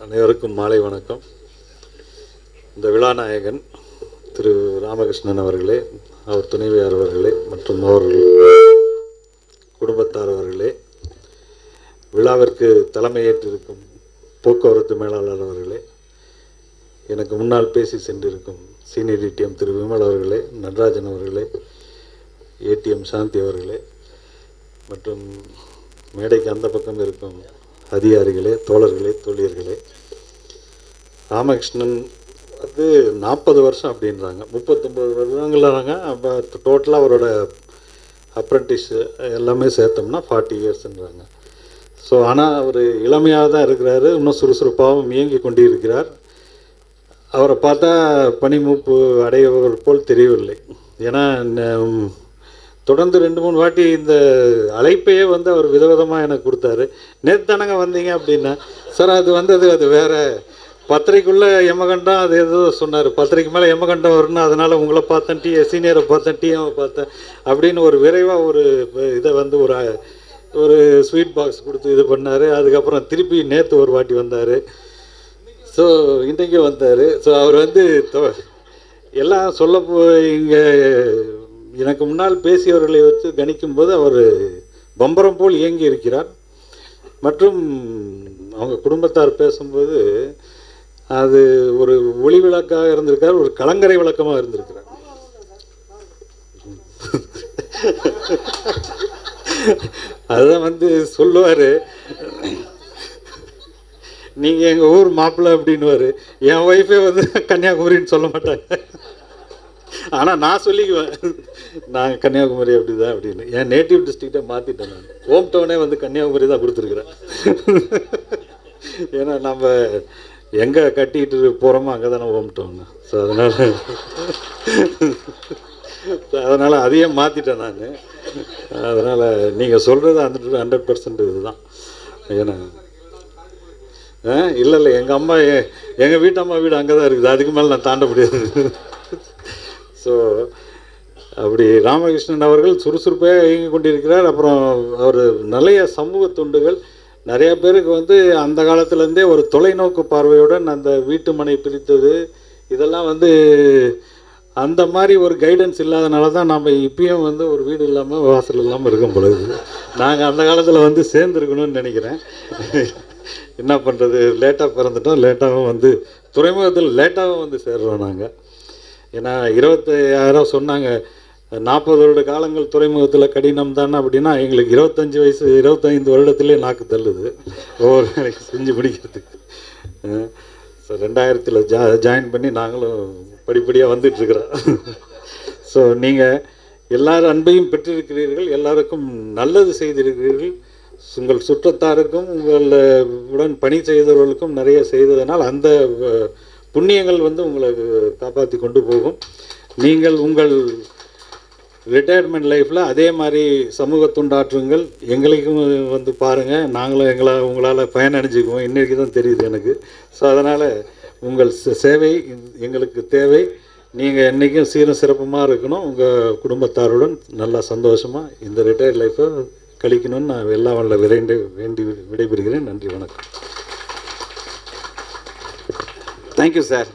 அனைவருக்கும் மாலை வணக்கம். இந்த விழாநாயகன் திரு ராமகிருஷ்ணன் அவர்களே அவர் துணைவியார் அவர்களே மற்றும் அவர்கள் குடும்பத்தார் அவர்களே விழாவிற்கு தலைமையேற்றிருக்கும் போக்குவரத்து மேலாளர் அவர்களே எனக்கு முன்னால் பேசி சென்றிருக்கும் சீனியர் ஏடிஎம் திரு விமல் அவர்களே நடராஜன் அவர்களே ஏடிஎம் சாந்தி அவர்களே மற்றும் மேடைக்கு அந்த பக்கம் இருக்கும் அதிகாரிகளே தோழர்களே தோழியர்களே ராமகிருஷ்ணன் வந்து நாற்பது வருஷம் அப்படின்றாங்க. முப்பத்தொம்பது வருடங்களாங்க. அப்போ டோட்டலாக அவரோட அப்ரண்டிஸ் எல்லாமே சேர்த்தோம்னா ஃபார்ட்டி இயர்ஸ்ன்றாங்க ஸோ ஆனால் அவர் இளமையாக தான் இருக்கிறாரு. இன்னும் சுறுசுறுப்பாகவும் இயங்கி கொண்டிருக்கிறார். அவரை பார்த்தா பனிமூப்பு அடையவர் போல் தெரியவில்லை. ஏன்னா தொடர்ந்து ரெண்டு மூணு வாட்டி இந்த அழைப்பையே வந்து அவர் விதவிதமாக எனக்கு கொடுத்தாரு. நேற்று தானங்க வந்தீங்க அப்படின்னா சார் அது வந்தது அது வேற. பத்திரிக்குள்ளே எமகண்டம் அது ஏதோ சொன்னார். பத்திரிக்கை மேலே எமகண்டம் வரும்னு அதனால் உங்களை பார்த்தேன் டி சீனியரை பார்த்தேன் டிஎம்ஐ பார்த்தேன் அப்படின்னு ஒரு விரைவாக ஒரு இதை வந்து ஒரு ஒரு ஸ்வீட் பாக்ஸ் கொடுத்து இது பண்ணார். அதுக்கப்புறம் திருப்பி நேற்று ஒரு வாட்டி வந்தார். ஸோ இன்றைக்கும் வந்தார். ஸோ அவர் வந்து தொ- எல்லாம் சொல்ல இங்கே எனக்கு முன்னால் பேசியவர்களை வச்சு கணிக்கும்போது அவர் பம்பரம் போல் இயங்கி இருக்கிறார். மற்றும் அவங்க குடும்பத்தார் பேசும்போது அது ஒரு ஒளி விளக்காக இருந்திருக்கார் ஒரு கலங்கரை விளக்கமாக இருந்திருக்கிறார். அதுதான் வந்து சொல்லுவார். நீங்கள் எங்கள் ஊர் மாப்பிள்ளை அப்படின்னுவார். என் ஒய்ஃபே வந்து கன்னியாகுமரின்னு சொல்ல மாட்டாங்க. ஆனால் நான் சொல்லிக்குவேன். நான் கன்னியாகுமரி அப்படி தான் அப்படின்னு. என் நேட்டிவ் டிஸ்ட்ரிக்டை மாற்றிட்டேன் நான். ஹோம் டவுனே வந்து கன்னியாகுமரி தான் கொடுத்துருக்குறேன். ஏன்னா நம்ம எங்கே கட்டிக்கிட்டு போகிறோமோ அங்கே தானே ஹோம் டவுன் ஸோ அதனால் அதனால் அதையே மாற்றிட்டேன் நான். அதனால் நீங்கள் சொல்கிறது ஹண்ட்ரட் ஹண்ட்ரட் பர்சன்ட் இதுதான். ஏன்னா ஆ இல்லை இல்லை எங்கள் அம்மா எ- எங்கள் வீட்டு அம்மா வீடு அங்கே தான் இருக்குது. அதுக்கு மேலே நான் தாண்ட முடியாது. ஸோ அப்படி ராமகிருஷ்ணன் அவர்கள் சுறுசுறுப்பாக இயங்கி கொண்டிருக்கிறார். அப்புறம் அவர் நிறைய சமூக தொண்டுகள். நிறைய பேருக்கு வந்து அந்த காலத்துலேருந்தே ஒரு தொலைநோக்கு பார்வையுடன் அந்த வீட்டு மனை பிரித்தது. இதெல்லாம் வந்து அந்த மாதிரி ஒரு கைடன்ஸ் இல்லாதனால தான் நம்ம இப்பயும் வந்து ஒரு வீடு இல்லாமல் வாசல் இல்லாமல் இருக்கும் பொழுது. நாங்கள் அந்த காலத்தில் வந்து சேர்ந்துருக்கணும்னு நினைக்கிறேன். என்ன பண்ணுறது லேட்டாக பிறந்துட்டோம். லேட்டாகவும் வந்து துறைமுகத்தில் லேட்டாகவும் வந்து சேர்றோம் நாங்கள் ஏன்னா இருபத்தையாயிரம் சொன்னாங்க. நாற்பது வருட காலங்கள் துறைமுகத்தில் கடினம் தானே அப்படின்னா எங்களுக்கு இருபத்தஞ்சி வயசு இருபத்தைந்து வருடத்திலே நாக்கு தள்ளுது. ஒவ்வொரு வேலைக்கு செஞ்சு முடிக்கிறதுக்கு. ஸோ ரெண்டாயிரத்தில் ஜா ஜாயின் பண்ணி நாங்களும் படிப்படியாக வந்துட்டுருக்குறோம். ஸோ நீங்கள் எல்லார் அன்பையும் பெற்றிருக்கிறீர்கள் எல்லாருக்கும் நல்லது செய்திருக்கிறீர்கள். உங்கள் சுற்றத்தாருக்கும் உங்கள் உடன் பணி செய்தவர்களுக்கும் நிறைய செய்ததனால் அந்த புண்ணியங்கள் வந்து உங்களுக்கு காப்பாற்றி கொண்டு போகும். நீங்கள் உங்கள் ரிட்டையர்மெண்ட் லைஃப்பில் அதே மாதிரி சமூக தொண்டாற்றுங்கள் எங்களுக்கும் வந்து பாருங்கள் நாங்களும் எங்களை உங்களால் பயனடைஞ்சுக்குவோம். இன்றைக்கி தான் தெரியுது எனக்கு. ஸோ அதனால் உங்கள் சே- சேவை எங்களுக்கு தேவை. நீங்கள் என்றைக்கும் சீரும் சிறப்புமாக இருக்கணும். உங்கள் குடும்பத்தாருடன் நல்லா சந்தோஷமாக இந்த ரிட்டையர்ட் லைஃப்பை கழிக்கணும்னு நான் எல்லாம் வல்ல விரைந்து வேண்டி விடைபெறுகிறேன். நன்றி வணக்கம். Thank you sir